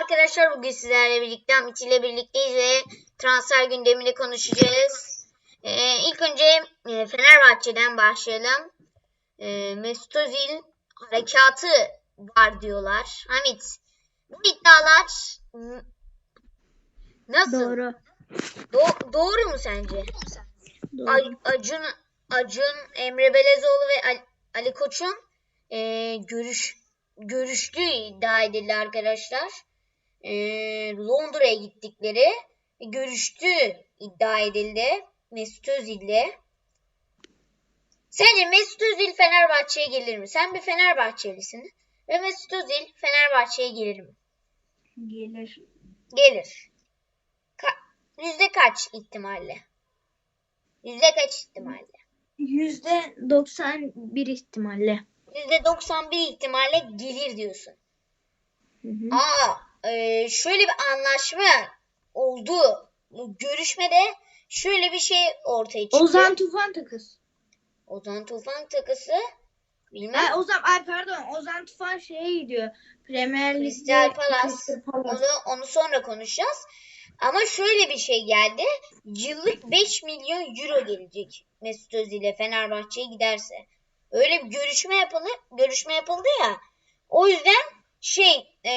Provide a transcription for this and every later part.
arkadaşlar bugün sizlerle birlikte Amit ile birlikteyiz ve transfer gündemini konuşacağız. Ee, ilk önce e, Fenerbahçe'den başlayalım. Ee, Mesut Özil harekatı var diyorlar. Hamit bu iddialar nasıl? Doğru. Do- doğru mu sence? Doğru. Ay- Acun, Acun, Emre Belezoğlu ve Ali, Ali Koç'un e, görüş görüştüğü iddia edildi arkadaşlar. E, Londra'ya gittikleri görüştüğü iddia edildi Mesut Özil'le. Sence Mesut Özil Fenerbahçe'ye gelir mi? Sen bir Fenerbahçelisin ve Mesut Özil Fenerbahçe'ye gelir mi? Gelir. Gelir. Ka- yüzde kaç ihtimalle? Yüzde kaç ihtimalle? Yüzde 91 ihtimalle. %91 ihtimalle gelir diyorsun. Hı hı. Aa, e, şöyle bir anlaşma oldu. Görüşmede şöyle bir şey ortaya çıktı. Ozan Tufan takız. Ozan Tufan takısı bilmem. Ay, Ozan, ay pardon Ozan Tufan şeye gidiyor. Premier Lig'de Crystal Palace. Onu, onu sonra konuşacağız. Ama şöyle bir şey geldi. Yıllık 5 milyon euro gelecek Mesut Özil'e Fenerbahçe'ye giderse. Öyle bir görüşme yapıldı, görüşme yapıldı ya. O yüzden şey e,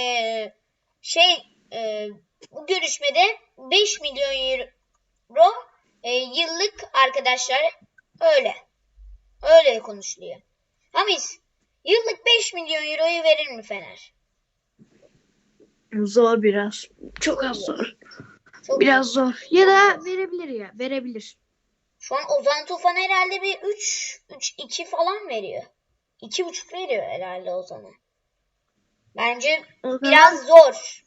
şey e, bu görüşmede 5 milyon euro e, yıllık arkadaşlar öyle. Öyle konuşuluyor. Hamis yıllık 5 milyon euroyu verir mi Fener? Zor biraz. Çok az zor. Çok Biraz zor. Ya da verebilir ya. Verebilir. Şu an Ozan Tufan herhalde bir 3 3 2 falan veriyor. 2,5 veriyor herhalde Ozan'a. Bence Ozan, biraz zor.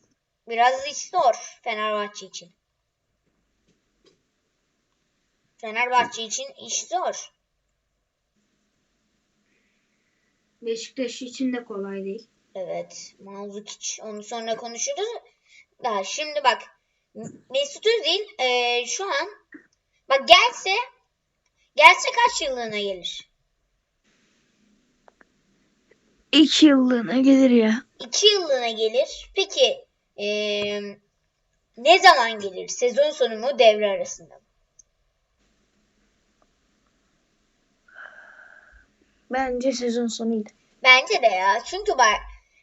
Biraz iş zor Fenerbahçe için. Fenerbahçe için iş zor. Beşiktaş için de kolay değil. Evet. Manzukic. Onu sonra konuşuruz. Daha şimdi bak. Mesut Özil eee, şu an bak gelse gelse kaç yıllığına gelir? İki yıllığına gelir ya. 2 yıllığına gelir. Peki eee, ne zaman gelir? Sezon sonu mu devre arasında mı? Bence sezon sonuydu. Bence de ya. Çünkü bak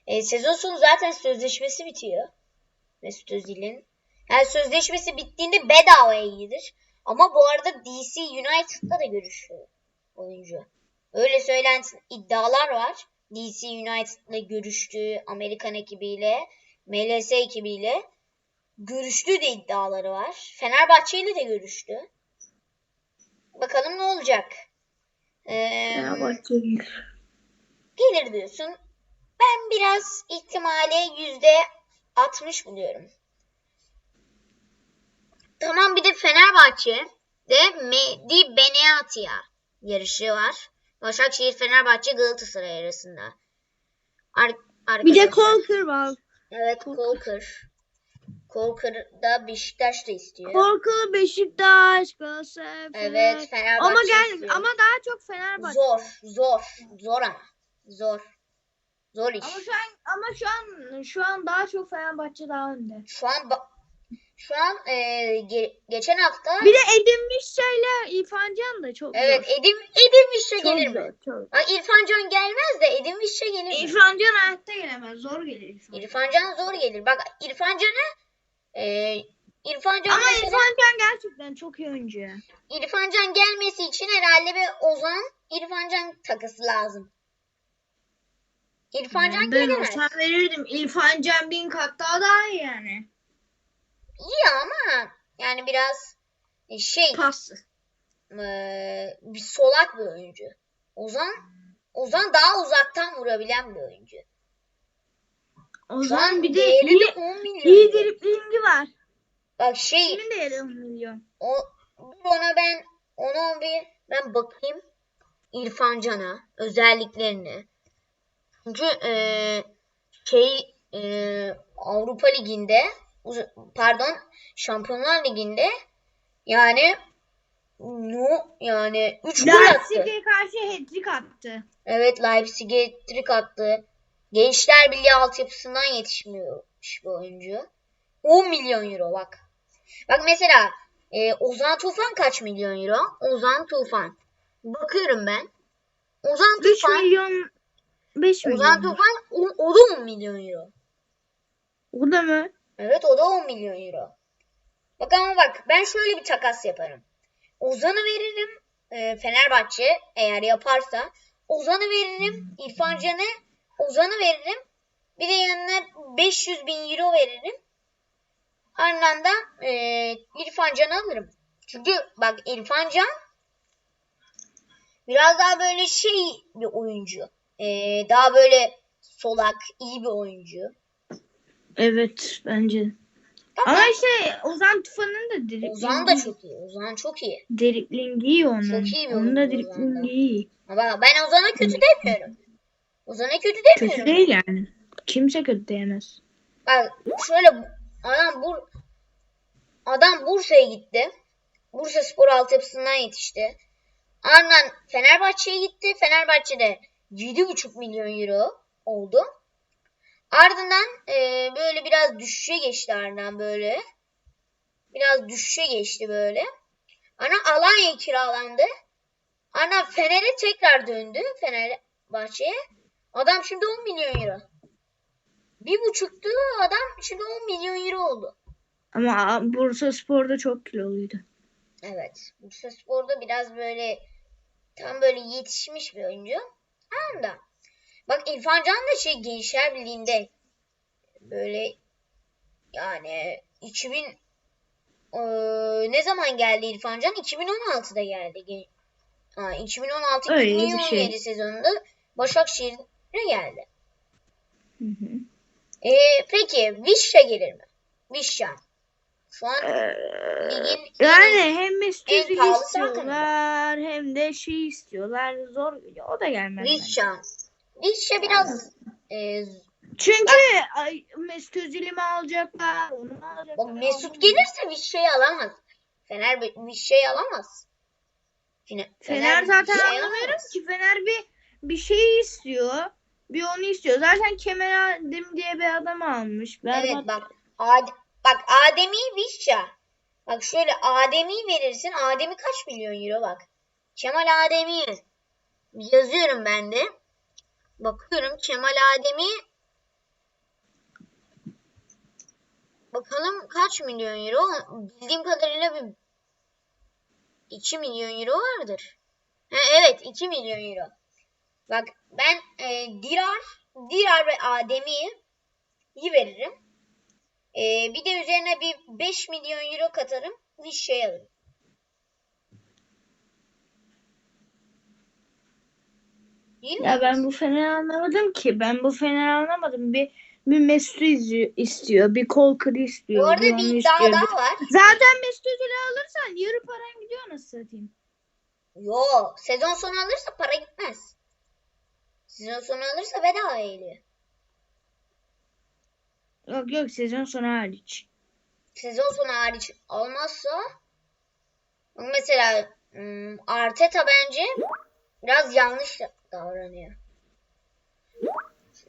e, sezon sonu zaten sözleşmesi bitiyor. Mesut Özil'in. Yani sözleşmesi bittiğinde bedavaya gelir. Ama bu arada DC United'la da görüşüyor oyuncu. Öyle söylenti iddialar var. DC United'la görüştüğü Amerikan ekibiyle, MLS ekibiyle görüştüğü de iddiaları var. Fenerbahçe ile de görüştü. Bakalım ne olacak. Ee, Fenerbahçe gelir. gelir diyorsun. Ben biraz ihtimali yüzde 60 buluyorum. Tamam bir de Fenerbahçe de Mehdi Benatia yarışı var. Başakşehir, Fenerbahçe, Galatasaray arasında. Ar- Bir de arkadaşlar- Kolkır var. Evet Kolkır. Kolkır. Da Beşiktaş da istiyor. Kolkır Beşiktaş, Galatasaray, evet Fenerbahçe Ama gel istiyor. ama daha çok Fenerbahçe. Zor, zor, zor ama. Zor. Zor iş. Ama şu an ama şu an şu an daha çok Fenerbahçe daha önde. Şu an ba- şu an e, ge- geçen hafta Bir de Edin Mişça ile İrfan Can da çok evet zor. Edim Vişça Çok gelir zor, mi? çok. Bak İrfan Can gelmez de Edim Vişça gelir mi? İrfan Can hayatta gelemez. Zor gelir İrfan. İrfan Can zor gelir. Bak İrfan Can'a e, İrfan Can Ama mesela- İrfan Can gerçekten çok iyi oyuncu. İrfan Can gelmesi için herhalde bir Ozan İrfan Can takası lazım. İrfan Can ben gelemez. olsam verirdim. İrfan Can bin kat daha daha iyi yani. İyi ama yani biraz e, şey Paslı. e, bir solak bir oyuncu. Ozan Ozan daha uzaktan vurabilen bir oyuncu. O Şu zaman an bir de iyi, de 10 milyon. iyi driplingi var. Bak şey Kimin değeri 10 milyon? o ona ben ona bir ben bakayım İrfan Can'a özelliklerini. Çünkü e, şey e, Avrupa Ligi'nde pardon Şampiyonlar Ligi'nde yani no yani 3 gol attı. Leipzig'e karşı hat-trick attı. Evet Leipzig'e trick attı. Gençler Birliği altyapısından yetişmiyormuş bu oyuncu. 10 milyon euro bak. Bak mesela e, Ozan Tufan kaç milyon euro? Ozan Tufan. Bakıyorum ben. Ozan 3 Tufan, milyon 5 Ozan milyon. Tufan o, o da 10 milyon euro. O da mı? Evet o da 10 milyon euro. Bak ama bak ben şöyle bir takas yaparım. Ozan'ı veririm e, Fenerbahçe eğer yaparsa. Ozan'ı veririm İrfan Can'ı. Ozan'ı veririm. Bir de yanına 500 bin euro veririm. Ardından da e, İrfan Can'ı alırım. Çünkü bak İrfan Can biraz daha böyle şey bir oyuncu. E, daha böyle solak, iyi bir oyuncu. Evet bence. Ama Ama işte Ozan Tufan'ın da driplingi. Ozan da çok iyi. Ozan çok iyi. Driplingi iyi onun. Çok iyi bir Onun da Ozan'da. iyi. Ama ben Ozan'a kötü demiyorum. Ozan'a kötü demiyorum. Kötü değil yani. Kimse kötü diyemez. Bak şöyle adam Bur adam Bursa'ya gitti. Bursa Spor altyapısından yetişti. Ardından Fenerbahçe'ye gitti. Fenerbahçe'de 7,5 milyon euro oldu. Ardından e, böyle biraz düşüşe geçti ardından böyle. Biraz düşüşe geçti böyle. Ana Alanya'ya kiralandı. Ana Fener'e tekrar döndü. Fenerbahçe'ye. Adam şimdi 10 milyon euro. Bir buçuktu adam şimdi 10 milyon euro oldu. Ama Bursa Spor'da çok kiloluydu. Evet. Bursa Spor'da biraz böyle tam böyle yetişmiş bir oyuncu. Anda. Bak İrfan Can da şey Gençler Birliği'nde böyle yani 2000 eee, ne zaman geldi İrfan Can? 2016'da geldi. Ha, 2016 Öyle bir 2017 şey. sezonunda Başakşehir'e geldi. Hı hı. Ee, peki Vişça gelir mi? Vişça. Şu an Ee, ligin yani hem Mesut en Özil pahalı istiyorlar hem de şey istiyorlar. Zor o da gelmez. bence. Vişça biraz e, Çünkü ay, Mesut Özil'i mi alacaklar? Onu alacaklar? bak Mesut gelirse Vişça'yı alamaz. Fener Vişça'yı alamaz. Fener, Fener zaten Vişça'yı anlamıyorum alamaz. ki Fener bir bir şey istiyor. Bir onu istiyor. Zaten Kemal Adem diye bir adam almış. Evet Berbat. bak Ad, bak Adem'i Vişça. Bak şöyle Adem'i verirsin. Adem'i kaç milyon euro bak. Kemal Adem'i yazıyorum ben de. Bakıyorum Kemal Adem'i Bakalım kaç milyon euro? Bildiğim kadarıyla bir 2 milyon euro vardır. Ha, evet 2 milyon euro. Bak ben e, Dirar, Dirar ve Adem'i iyi veririm. E, bir de üzerine bir 5 milyon euro katarım. Bir şey alırım. Değil mi? Ya ben bu Fener'i anlamadım ki. Ben bu Fener'i anlamadım. Bir bir Mesut istiyor. Bir Kolkır istiyor. Bu arada bir bir iddia istiyor. daha var. Zaten Mesut Özil'i alırsan yarı paran gidiyor nasıl satayım. Yo, sezon sonu alırsa para gitmez. Sezon sonu alırsa bedava geliyor. Yok yok sezon sonu hariç. Sezon sonu hariç olmazsa mesela hmm, Arteta bence biraz yanlış davranıyor.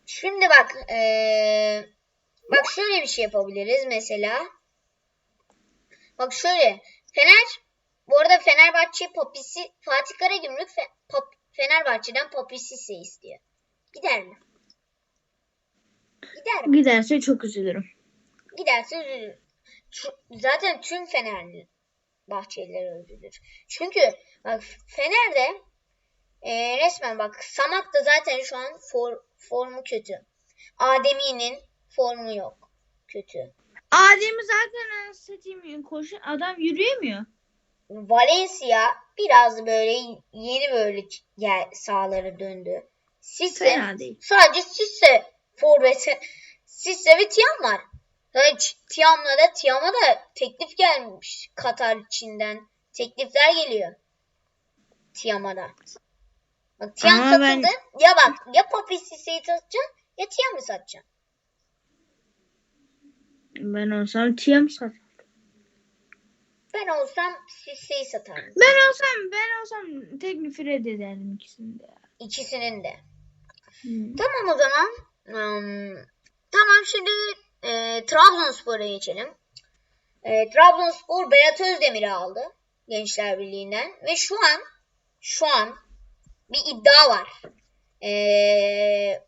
Şimdi bak eee, bak şöyle bir şey yapabiliriz mesela. Bak şöyle Fener bu arada Fenerbahçe Popisi Fatih Karagümrük Fe, Pop, Fenerbahçe'den Popisi istiyor. Gider mi? Gider mi? Giderse çok üzülürüm. Giderse üzülür. Şu- Zaten tüm Fenerli Bahçeliler üzülür. Çünkü bak Fener'de e, resmen bak Samat da zaten şu an for, formu kötü. Ademi'nin formu yok. Kötü. Adem'i zaten satayım koşu adam yürüyemiyor. Valencia biraz böyle yeni böyle gel, sahalara döndü. Sisse sadece Sisse forveti. Sisse ve Tiam var. Yani Tiam'la da Tiam'a da teklif gelmiş Katar Çin'den. Teklifler geliyor. Tiam'a da. Bak Ama satıldı. ben- Ya bak ya Papi Sisse'yi satacaksın ya Tiam'ı satacaksın. Ben olsam Tiam satar. Ben olsam Sisse'yi satarım. Ben olsam ben olsam teklifi reddederdim ikisini de. İkisinin de. Hmm. Tamam o zaman. Hmm, tamam şimdi e, Trabzonspor'a geçelim. E, Trabzonspor Berat Özdemir'i aldı Gençler Birliği'nden ve şu an şu an bir iddia var. E,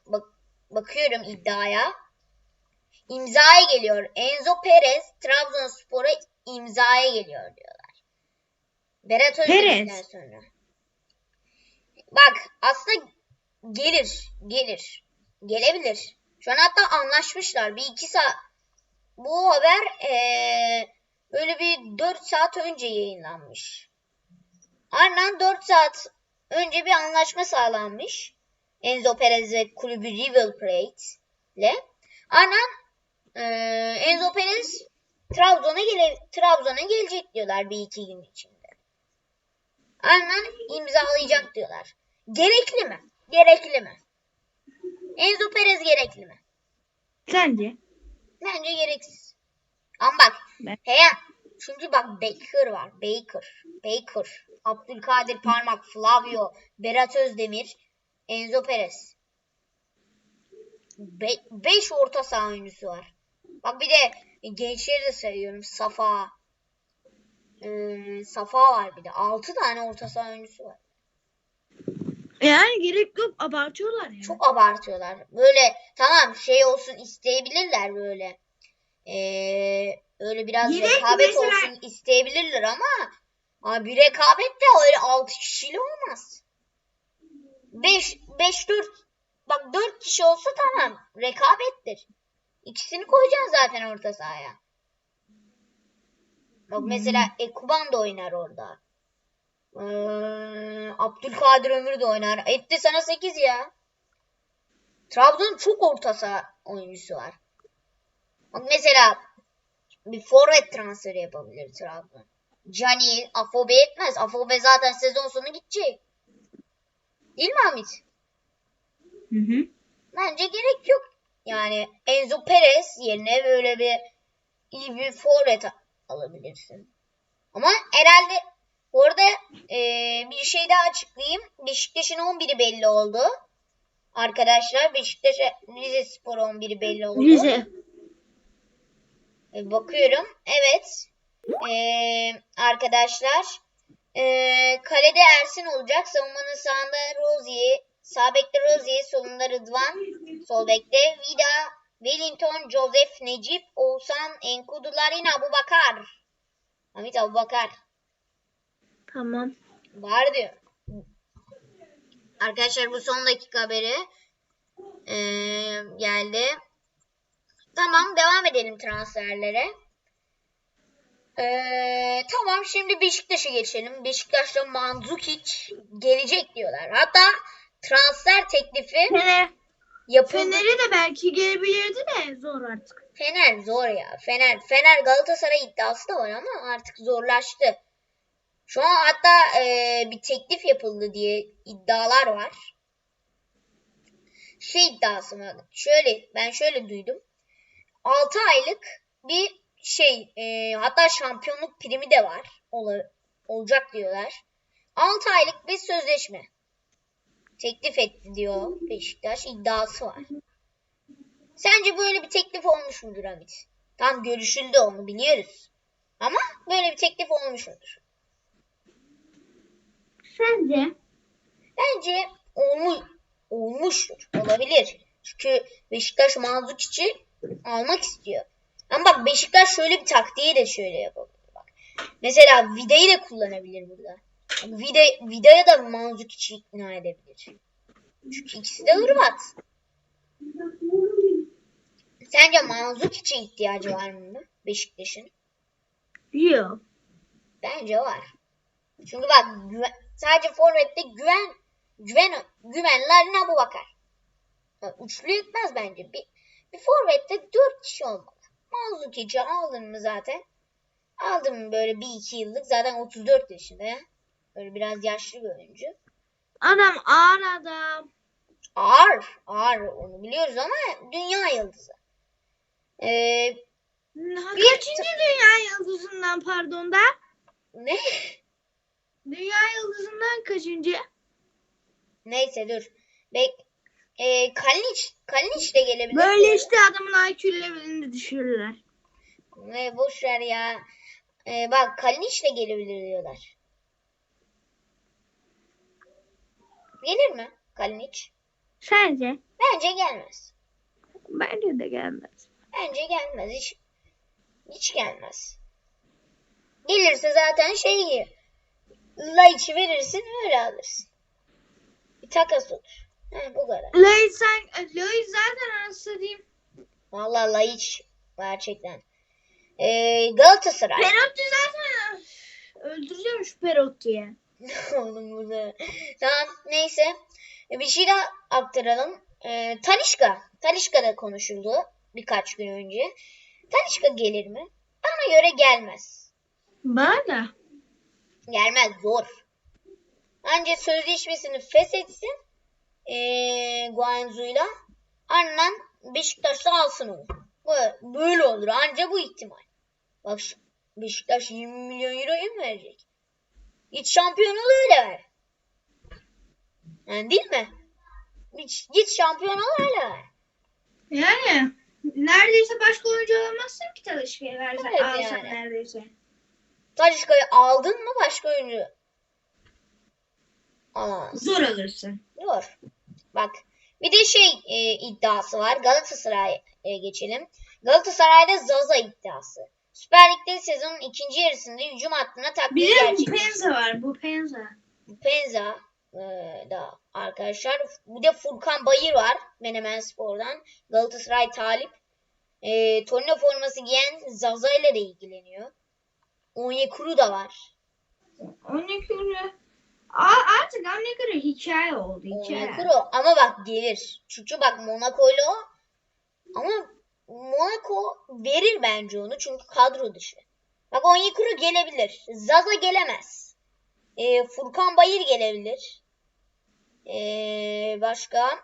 bak, bakıyorum iddiaya. İmzaya geliyor. Enzo Perez Trabzonspor'a imzaya geliyor diyorlar. Berat Özdemir'den sonra. Bak aslında gelir, gelir. Gelebilir. Şu an hatta anlaşmışlar. Bir iki saat bu haber eee, böyle bir 4 saat önce yayınlanmış. Ardından 4 saat önce bir anlaşma sağlanmış. Enzo Perez ve kulübü River Plate ile. Ardından eee, Enzo Perez Trabzon'a gele Trabzon'a gelecek diyorlar bir iki gün içinde. Ardından imzalayacak diyorlar. Gerekli mi? Gerekli mi? Enzo Perez gerekli mi? Sence? Bence gereksiz. Ama bak Ben- he, çünkü bak Baker var. Baker. Baker. Abdülkadir Parmak, Flavio, Berat Özdemir, Enzo Perez. 5 orta saha oyuncusu var. Bak bir de gençleri de sayıyorum. Safa. Ee, Safa var bir de. 6 tane orta saha oyuncusu var. Yani gerek yok abartıyorlar ya. Çok abartıyorlar. Böyle tamam şey olsun isteyebilirler böyle. Ee, öyle biraz Gerek rekabet mesela- olsun isteyebilirler ama abi bir rekabet de öyle 6 kişiyle olmaz. 5 5 4 bak 4 kişi olsa tamam rekabettir. İkisini koyacaksın zaten orta sahaya. Bak mesela Ekuban da oynar orada. Ee, Abdülkadir Ömür de oynar. Etti sana 8 ya. Trabzon'un çok orta saha oyuncusu var. Bak mesela bir forvet transferi yapabilir Trabzon. Cani, Afobe etmez. Afobe zaten sezon sonu gidecek. Değil mi Hamit? Hı hı. Bence gerek yok. Yani Enzo Perez yerine böyle bir iyi bir forvet alabilirsin. Ama herhalde orada eee, bir şey daha açıklayayım. Beşiktaş'ın 11'i belli oldu. Arkadaşlar Beşiktaş'a Rize Spor 11'i belli oldu. Rize. E, Bakıyorum. Evet. Ee, arkadaşlar. ee, kalede Ersin olacak. Savunmanın sağında Rozier. Sağ bekte Rozier. Solunda Rıdvan. Sol bekte Vida. Wellington, Joseph, Necip, Oğuzhan, Enkudular yine Abu Bakar. Hamit Abu Bakar. Tamam. Var diyor. Arkadaşlar bu son dakika haberi ee, geldi. Tamam devam edelim transferlere. Ee, tamam şimdi Beşiktaş'a geçelim. Beşiktaş'ta Mandzukic gelecek diyorlar. Hatta transfer teklifi Fener, yapıldı. Fener'e de belki gelebilirdi de zor artık. Fener zor ya. Fener Fener Galatasaray iddiası da var ama artık zorlaştı. Şu an hatta e, bir teklif yapıldı diye iddialar var. Şey iddiası mı? Şöyle ben şöyle duydum. 6 aylık bir şey e, hatta şampiyonluk primi de var. Ola- olacak diyorlar. 6 aylık bir sözleşme. Teklif etti diyor Beşiktaş. iddiası var. Sence böyle bir teklif olmuş mudur Hamit? Tam görüşüldü onu biliyoruz. Ama böyle bir teklif olmuş mudur? Sence? Bence olmuş, olmuştur. Olabilir. Çünkü Beşiktaş Manzukic'i almak istiyor. Ama bak Beşiktaş şöyle bir taktiği de şöyle yapabilir. Bak. Mesela Vida'yı da kullanabilir burada. Vida, Vida'ya da Manzukic'i ikna edebilir. Çünkü ikisi de Hırvat. Sence Manzukic'e ihtiyacı var mı Beşiktaş'ın? Yok. Bence var. Çünkü bak güven, sadece forvette güven güven güvenler Abu Bakar. Ya, Üçlü yetmez bence. Bir, bir forvette dört kişi olmalı. Manzukic'i aldın mı zaten? Aldın mı böyle bir iki yıllık zaten 34 yaşında ya. Böyle biraz yaşlı bir oyuncu. Adam ağır adam. Ağır. Ağır onu biliyoruz ama dünya yıldızı. Ee, Bir- Kaçıncı dünya yıldızından pardon da? ne? Dünya yıldızından kaçıncı? Neyse dur. Bek E, Kalinic, Kalinic de gelebilir. Böyle işte adamın IQ levelini düşürürler. Ne boş ver ya. E, bak Kalinic de gelebilir diyorlar. Gelir mi Kalinic? Sence? Bence gelmez. Bence de gelmez. Bence gelmez. Hiç, hiç gelmez. Gelirse zaten şey gibi. Laiç'i verirsin öyle alırsın. Bir takas olur. Bu kadar. Lois sen, Lois zaten anasını diyeyim. Vallahi Laiç gerçekten. Ee, Galatasaray. Perotti zaten öldüreceğim şu Perotti'yi. Oğlum burada. Tamam neyse. E, Bir şey daha aktaralım. Ee, Talişka. Talişka da konuşuldu birkaç gün önce. Talişka gelir mi? Bana göre gelmez. Bana. Gelmez zor. Anca sözleşmesini feshetsin ee, Guanzu'yla. Ardından Beşiktaş'ta alsın onu. Böyle, böyle olur. Anca bu ihtimal. Bak Beşiktaş 20 milyon euroyu mu verecek? Git şampiyonluğu öyle ver. Yani değil mi? Git, git şampiyonluğu öyle ver. Yani neredeyse başka oyuncu alamazsın ki Talişka'ya versen. Evet alsan yani. neredeyse. Talişka'yı aldın mı başka oyuncu Zor alırsın. Zor. Bak bir de şey e, iddiası var. Galatasaray'a geçelim. Galatasaray'da Zaza iddiası. Süper Lig'de sezonun ikinci yarısında hücum hattına takviye Bir de bu gerçekleşti. Penza var. Bu Penza. Penza e, da arkadaşlar. Bir de Furkan Bayır var. Menemen Spor'dan. Galatasaray talip. E, Torino forması giyen Zaza ile de ilgileniyor. Onyekuru da var. Onyekuru. Aa, artık Onyekuru hikaye oldu. Hikaye. Onyekuru ama bak gelir. Çünkü bak Monaco'yla o ama Monaco verir bence onu çünkü kadro dışı. Bak Onyekuru gelebilir. Zaza gelemez. Ee, Furkan Bayır gelebilir. Ee, başka?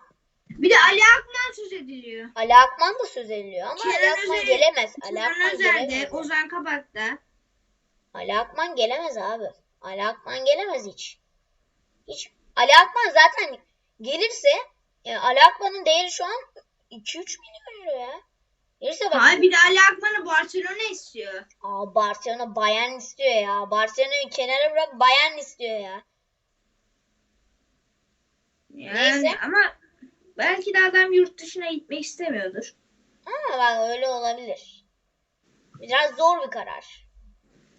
Bir de Ali Akman söz ediliyor. Ali Akman da söz ediliyor ama Ali Kenan Akman Özer- gelemez. Ali Akman gelemez. Ozan Kabak'ta. Ali Akman gelemez abi. Ali Akman gelemez hiç. Hiç. Ali Akman zaten gelirse e, Ali Akman'ın değeri şu an 2-3 milyon euro ya. Gelirse bak. Hayır bir de Ali Akman'ı Barcelona istiyor. Aa, Barcelona Bayern istiyor ya. Barcelona'yı kenara bırak Bayern istiyor ya. Yani Neyse. ama belki de adam yurt dışına gitmek istemiyordur. Ama bak öyle olabilir. Biraz zor bir karar.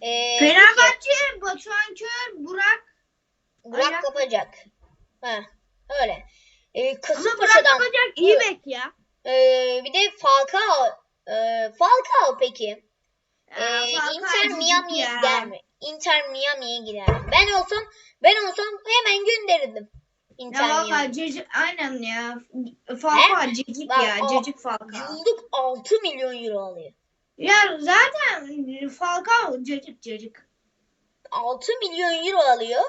Ee, Fenerbahçe, Batuhan Kör, Burak. Burak Ayak- kapacak. Ha, öyle. Ee, Ama Burak Kasımpaşa'dan kapacak iyi bek ya. Ee, bir de Falcao. Ee, Falcao peki. Ee, Falcao Inter Miami'ye gider mi? Inter Miami'ye gider? Ben olsam ben olsam hemen gönderirdim. Inter Ya valla cacık aynen ya. Falcao Bak, ya. o- Cacık Falcao. Yıllık 6 milyon euro alıyor. Ya zaten Falcao cacık cacık. 6 milyon euro alıyor.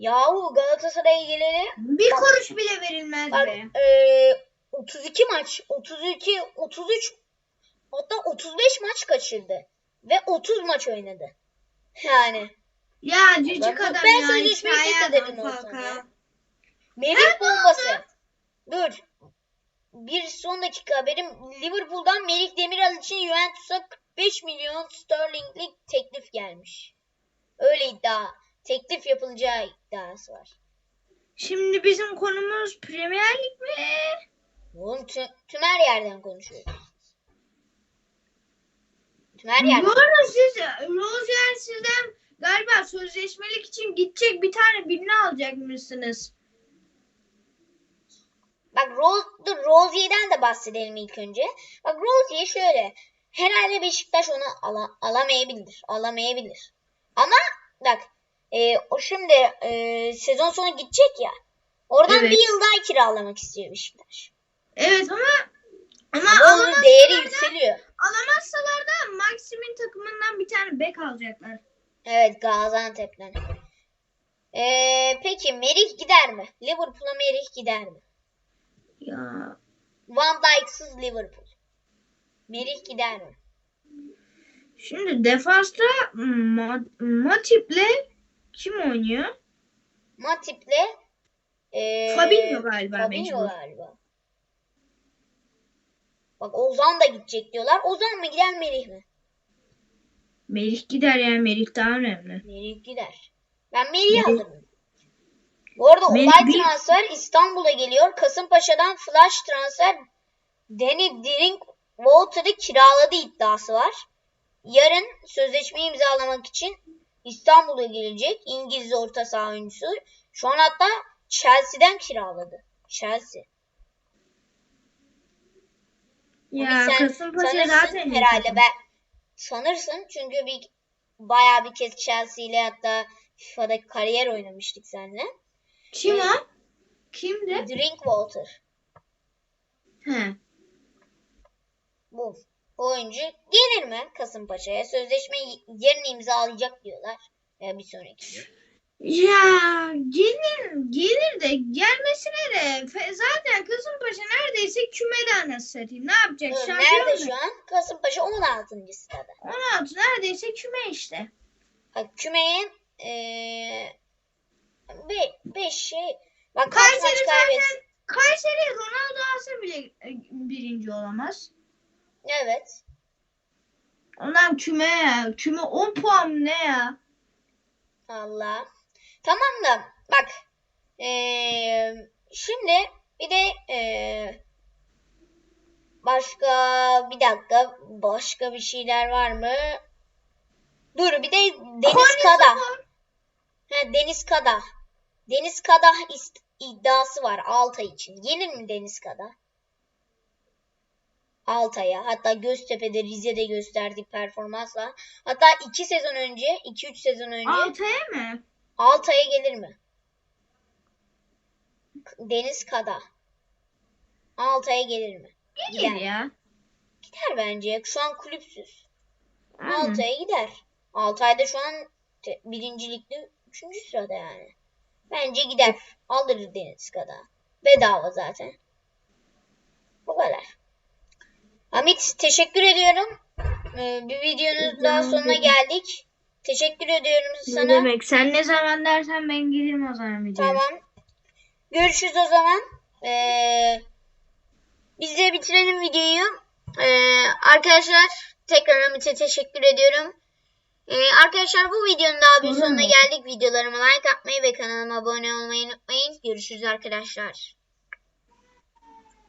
Yahu Galatasaray'a geleli Bir Bak- kuruş bile verilmez bak, be. e, 32 maç, 32, 33 hatta 35 maç kaçırdı. Ve 30 maç oynadı. Yani Ya Ben- adam ben ya. sözleşmeyi feshederim adam olsam Falcao. ya. Merih bombası. Dur. Bir son dakika haberim. Liverpool'dan Merih Demiral için Juventus'a 45 milyon sterlinglik teklif gelmiş. Öyle iddia. Teklif yapılacağı iddiası var. Şimdi bizim konumuz Premier Lig mi? Oğlum tü- tüm her yerden konuşuyoruz. Tüm her yerden. Bu arada siz Rozier sizden galiba sözleşmelik için gidecek bir tane birini alacak mısınız? Bak Rose, Rozier'den de bahsedelim ilk önce. Bak Rozier şöyle. Herhalde Beşiktaş onu ala- alamayabilir. Alamayabilir. Ama bak e, o şimdi e, sezon sonu gidecek ya. Oradan Evet. bir yıl daha kiralamak istiyor Beşiktaş. Evet ama ama Ama onun değeri yükseliyor. alamazsalar da Maxim'in takımından bir tane bek alacaklar. Evet Gaziantep'ten. E, peki Merih gider mi? Liverpool'a Merih gider mi? Ya Van Dijk'sız Liverpool. Merih gider mi? şimdi defansta Ma- Matip'le kim oynuyor? Matip'le e, Fabinho galiba Fabinho mecbur. galiba. Bak Ozan da gidecek diyorlar. Ozan mı gider Merih mi? Merih gider yani Merih daha önemli. Merih gider. Ben Merih'i Merih- alırım. Bu arada Merih olay transfer İstanbul'a geliyor. Kasımpaşa'dan flash transfer Danny Drinkwater'ı kiraladı iddiası var. Yarın sözleşmeyi imzalamak için İstanbul'a gelecek İngiliz orta saha oyuncusu. Şu an hatta Chelsea'den kiraladı. Chelsea. Ya sen Kasımpaşa zaten herhalde ben sanırsın çünkü bir bayağı bir kez Chelsea ile hatta FIFA'da kariyer oynamıştık seninle. Kim Ee, o? Kimdi? Drinkwater. He. Bu oyuncu gelir mi Kasımpaşa'ya? Sözleşme yarın imzalayacak diyorlar. Ya bir sonraki. Ya gelir gelir de gelmesine de zaten Kasımpaşa neredeyse kümede anasını satayım. Ne yapacak? Şampiyon Nerede mu? şu an? Kasımpaşa 16. sırada. 16 neredeyse küme işte. Bak kümeyin eee be, beş şey. Bak Kayseri zaten Kayseri Ronaldo alsa bile e, birinci olamaz. Evet. Ondan küme ya. Küme 10 puan mı ne ya? Allah. Tamam da bak eee, şimdi bir de eee, başka bir dakika başka bir şeyler var mı? Dur bir de Deniz Kada. Spor. Ha, Deniz Kada. Deniz Kada iddiası var Altay için. Gelir mi Deniz Kada? Altay'a hatta Göztepe'de Rize'de gösterdiği performansla hatta 2 sezon önce 2-3 sezon önce Altay'a mı? Altay'a gelir mi? Deniz Kada. Altay'a gelir mi? Gelir ya. Gider bence. Şu an kulüpsüz. Altay'a gider. Altay'da şu an te- birinci ligde üçüncü sırada yani. Bence gider. Alır Deniz Kada. Bedava zaten. Bu kadar. Hamit teşekkür ediyorum. Ee, bir videonun daha sonuna geldik. Teşekkür ediyorum Ne sana. demek? Sen ne zaman dersen ben gelirim o zaman videoya. Tamam. Görüşürüz o zaman. Ee, biz de bitirelim videoyu. Ee, arkadaşlar tekrar Hamit'e teşekkür ediyorum. Ee, arkadaşlar bu videonun daha bir sonuna geldik. Videolarıma like atmayı ve kanalıma abone olmayı unutmayın. Görüşürüz arkadaşlar.